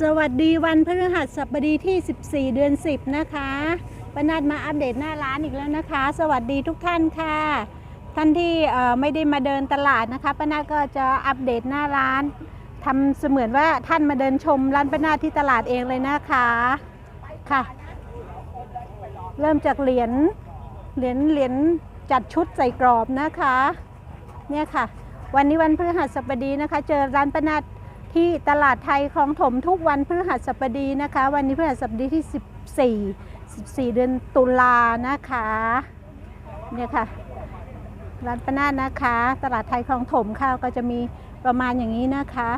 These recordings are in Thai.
สวัสดีวันพฤหัสบดีที่ 14 เดือน 10 นะคะปนัดมาอัปเดตหน้าร้านอีกแล้วนะคะ สวัสดีทุกท่านค่ะ ท่านที่ไม่ได้มาเดินตลาดนะคะปนัดก็จะอัปเดตหน้าร้านทำเสมือนว่าท่านมาเดินชมร้านปนัดที่ตลาดเองเลยนะคะค่ะ เริ่มจากเหรียญเหรียญเหรียญจัดชุดใส่กรอบนะคะ เนี่ยค่ะ วันนี้วันพฤหัสบดีนะคะ เจอร้านปนัด ที่ตลาดไทยคลองถมทุกวันพฤหัสบดีนะคะ วันนี้พฤหัสบดีที่ 14 14 เดือนตุลานะคะเนี่ยค่ะร้านปะนาดนะคะ ตลาดไทยคลองถมค่ะก็จะมีประมาณอย่างนี้นะคะ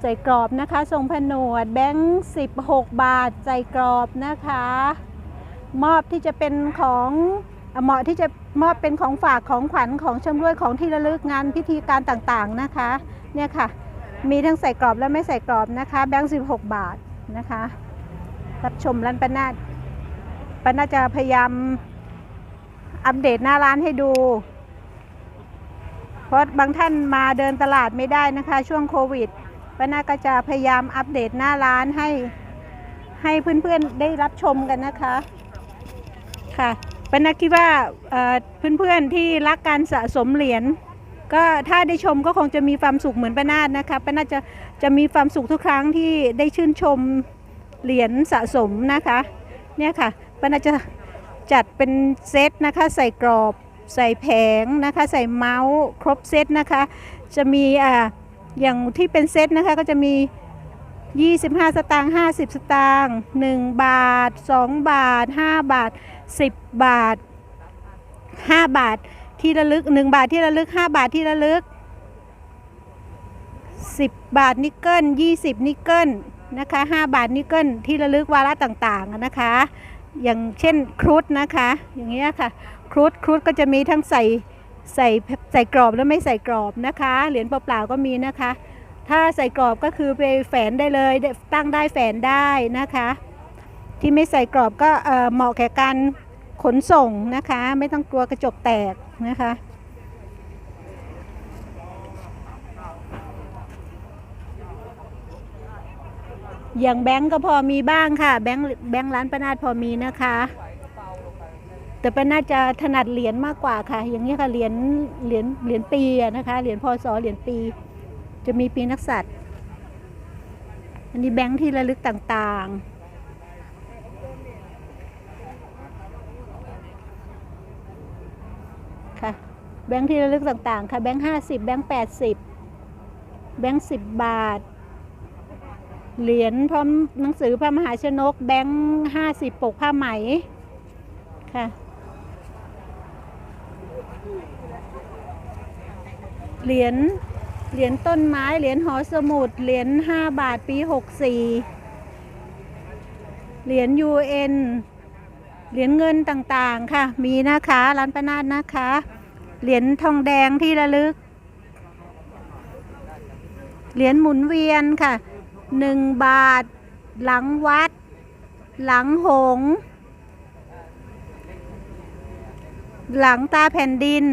ใส่กรอบนะคะทรงผนวดแบงค์16 บาทใส่กรอบนะคะมอบที่จะเป็นของเหมาะที่จะมอบเป็นของฝากของขวัญของชำร่วยของที่ระลึกงานพิธีการต่างๆนะคะ เนี่ยค่ะ มีทั้งใส่กรอบและไม่ใส่กรอบนะคะ แบงค์16 บาทนะคะ รับชมร้านปานาดปานาจะพยายามอัปเดตหน้าร้านให้ดู เพราะบางท่านมาเดินตลาดไม่ได้นะคะ ช่วงโควิดปานาก็จะพยายามอัปเดตหน้าร้านให้ให้เพื่อนๆได้รับชมกันนะคะ ค่ะปานาคิดว่าเพื่อนๆที่รักการสะสมเหรียญ ก็ถ้าได้ชมก็คงจะมีความสุขเหมือนป้านาดนะคะป้านาดจะจะมีความสุขทุกครั้งที่ได้ชื่นชมเหรียญสะสมนะคะเนี่ยค่ะป้านาดจะจัดเป็นเซตนะคะใส่กรอบใส่แผงนะคะใส่เมาส์ครบเซตนะคะจะมีอ่าอย่างที่เป็นเซตนะคะก็จะมี 25 สตางค์50 สตางค์1บาท 2 บาท 5 บาท 10 บาท 5 บาท ที่ระลึก1บาทที่ระลึก5บาทที่ระลึก10บาทนิกเกิล20นิกเกิลนะคะ5บาทนิกเกิลที่ระลึกวาระต่างๆนะคะ อย่างเช่นครุฑนะคะ อย่างเงี้ยค่ะครุฑครุฑก็จะมีทั้งใส่ใส่ใส่กรอบและไม่ใส่กรอบนะคะ เหรียญเปล่าๆก็มีนะคะ ถ้าใส่กรอบก็คือไปแฝนได้เลยตั้งได้แฝนได้นะคะ ที่ไม่ใส่กรอบก็เออเหมาะแก่การ ขนส่งนะคะ ไม่ต้องกลัวกระจกแตกนะคะ อย่างแบงก์ก็พอมีบ้างค่ะ แบงก์แบงก์ร้านประนาดพอมีนะคะ แต่ประนาดจะถนัดเหรียญมากกว่าค่ะ อย่างนี้ค่ะเหรียญเหรียญเหรียญปีนะคะเหรียญพศเหรียญปี จะมีปีนักษัตริย์อันนี้แบงก์ที่ระลึกต่างๆ ค่ะแบงค์ที่ระลึกต่างๆ ค่ะแบงค์ห้าสิบแบงค์แปดสิบแบงค์สิบบาท เหรียญพร้อมหนังสือพระมหาชนก แบงค์ห้าสิบปกผ้าไหมค่ะ เหรียญเหรียญต้นไม้ เหรียญหอสมุด เหรียญห้าบาทปีหกสี่เหรียญ UN เอ็น เหรียญเงินต่างๆค่ะ มีนะคะร้านประนาดนะคะ เหรียญทองแดงที่ระลึก เหรียญหมุนเวียนค่ะหนึ่งบาท หลังวัด หลังหง หลังตาแผ่นดิน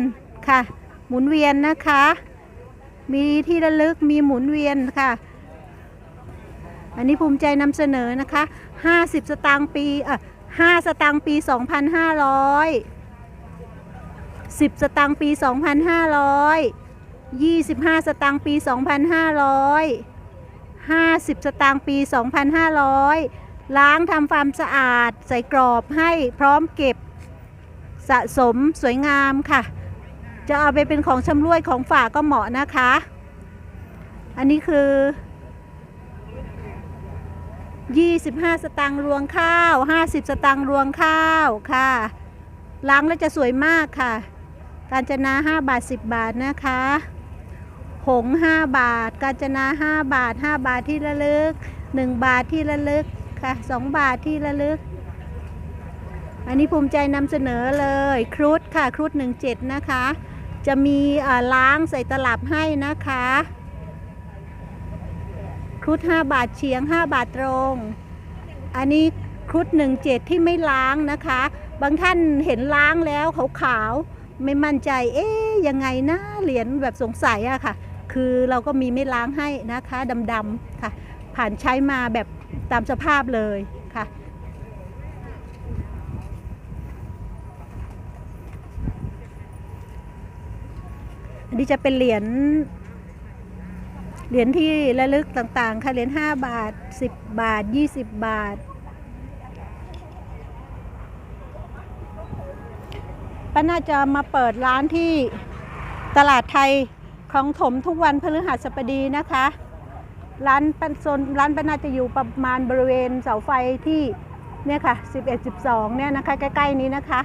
ค่ะ หมุนเวียนนะคะ มีที่ระลึกมีหมุนเวียนค่ะอันนี้ภูมิใจนำเสนอนะคะ 50 สตางค์ปีเอ่อ 5 สตางค์ปี 2,500 10 สตางค์ปี 2,500 25 สตางค์ปี 2,500 50 สตางค์ปี 2,500 ล้างทำความสะอาดใส่กรอบให้พร้อมเก็บสะสมสวยงามค่ะ จะเอาไปเป็นของชำร่วยของฝากก็เหมาะนะคะ อันนี้คือ 25 สตางค์รวงข้าว 50 สตางค์รวงข้าวค่ะ ล้างแล้วจะสวยมากค่ะ การจนา 5 บาท 10 บาทนะคะ หง 5 บาท กาญจนา 5 บาท 5 บาทที่ระลึก 1 บาทที่ระลึกค่ะ 2 บาทที่ระลึก อันนี้ภูมิใจนำเสนอเลย ครุฑค่ะ ครุฑ17 นะคะ จะมีล้างใส่ตลับให้นะคะ รุฑ5บาทเฉียง 5 บาทตรง อันนี้ครุฑ17 ที่ไม่ล้างนะคะ บางท่านเห็นล้างแล้วขาวๆไม่มั่นใจ เอ๊ยยังไงนะเหรียญแบบสงสัยอะค่ะ คือเราก็มีไม่ล้างให้นะคะดำๆค่ะ ผ่านใช้มาแบบตามสภาพเลยค่ะอันนี้จะเป็นเหรียญ เหรียญที่ระลึกต่างๆ ค่ะ เหรียญ5บาท 10 บาท 20 บาท ป้าน่าจะมาเปิดร้านที่ตลาดไทยของถมทุกวันพฤหัสบดีนะคะ ร้านเป็นโซนร้านป้าน่าจะอยู่ประมาณบริเวณเสาไฟที่เนี่ยค่ะ 11 12 เนี่ยนะคะ ใกล้ๆนี้นะคะ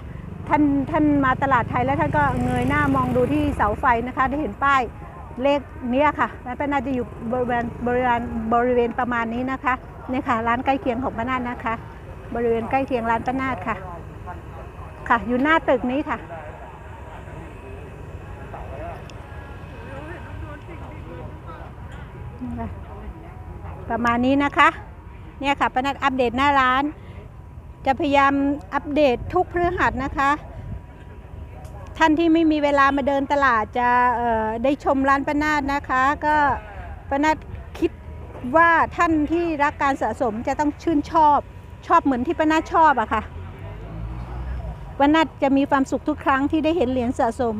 ท่านท่านมาตลาดไทยแล้วท่านก็เงยหน้ามองดูที่เสาไฟนะคะ ได้เห็นป้าย เลขเนี้ยค่ะร้านป้านาจะอยู่บริเวณบริเวณบริเวณประมาณนี้นะคะเนี่ยค่ะ ร้านใกล้เคียงของป้านาดนะคะ บริเวณใกล้เคียงร้านป้านาดค่ะ ค่ะ อยู่หน้าตึกนี้ค่ะประมาณนี้นะคะ เนี่ยค่ะป้านัดอัปเดตหน้าร้าน จะพยายามอัปเดตทุกพฤหัสนะคะ ท่านที่ไม่มีเวลามาเดินตลาดจะได้ชมร้านป้านาดนะคะ ก็ป้านาดคิดว่าท่านที่รักการสะสมจะต้องชื่นชอบชอบเหมือนที่ป้านาดชอบอะค่ะป้านาดจะมีความสุขทุกครั้งที่ได้เห็นเหรียญสะสม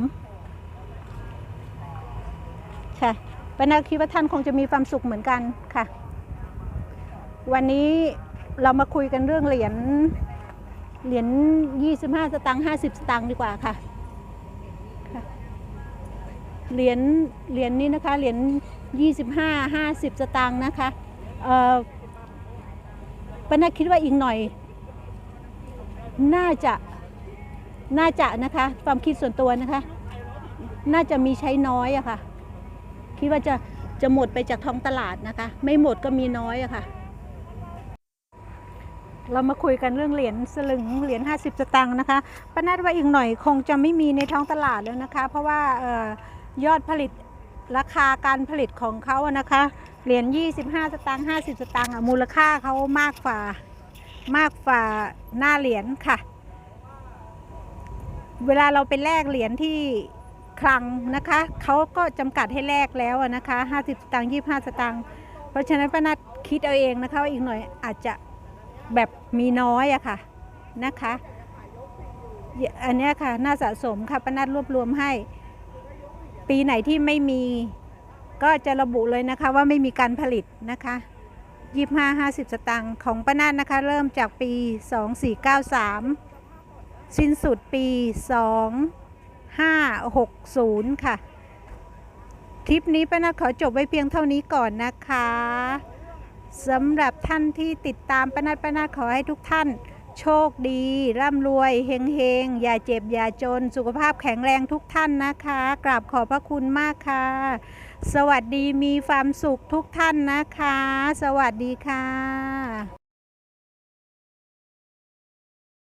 ค่ะป้านาคิดว่าท่านคงจะมีความสุขเหมือนกันค่ะ วันนี้เรามาคุยกันเรื่องเหรียญเหรียญ25 สตางค์50 สตางค์ดีกว่าค่ะ เหรียญเหรียญนี้นะคะเหรียญ25 50 สตางค์นะคะเอ่อป้านาคิดว่าอีกหน่อย น่าจะน่าจะนะคะ ความคิดส่วนตัวนะคะ น่าจะมีใช้น้อยอะค่ะ คิดว่าจะจะหมดไปจากท้องตลาดนะคะ ไม่หมดก็มีน้อยอะค่ะ เรามาคุยกันเรื่องเหรียญสลึงเหรียญ50 สตางค์นะคะป้านาดว่าอีกหน่อยคงจะไม่มีในท้องตลาดแล้วนะคะ เพราะว่าเออ ยอดผลิตราคาการผลิตของเขาอะนะคะ เหรียญ 25 สตางค์50 สตางค์มูลค่าเขามากฝ่ามากฝ่าหน้าเหรียญค่ะ เวลาเราไปแลกเหรียญที่คลังนะคะเขาก็จำกัดให้แลกแล้วอะนะคะ 50 สตางค์25 สตางค์เพราะฉะนั้นป้านัดคิดเอาเองนะคะว่าอีกหน่อยอาจจะแบบมีน้อยอะค่ะนะคะ อันนี้ค่ะน่าสะสมค่ะป้านัดรวบรวมให้ ปีไหนที่ไม่มีก็จะระบุเลยนะคะว่าไม่มีการผลิตนะคะ25 50สตางค์ของป้านัดนะคะ เริ่มจากปี2493สิ้นสุดปี2560ค่ะ คลิปนี้ป้านัดขอจบไว้เพียงเท่านี้ก่อนนะคะสำหรับท่านที่ติดตามป้านัดป้านัดขอให้ทุกท่าน โชคดี ร่ำรวย เฮงเฮงอย่าเจ็บ อย่าจน สุขภาพแข็งแรงทุกท่านนะคะ กราบขอบพระคุณมากค่ะ สวัสดีมีความสุขทุกท่านนะคะ สวัสดีค่ะ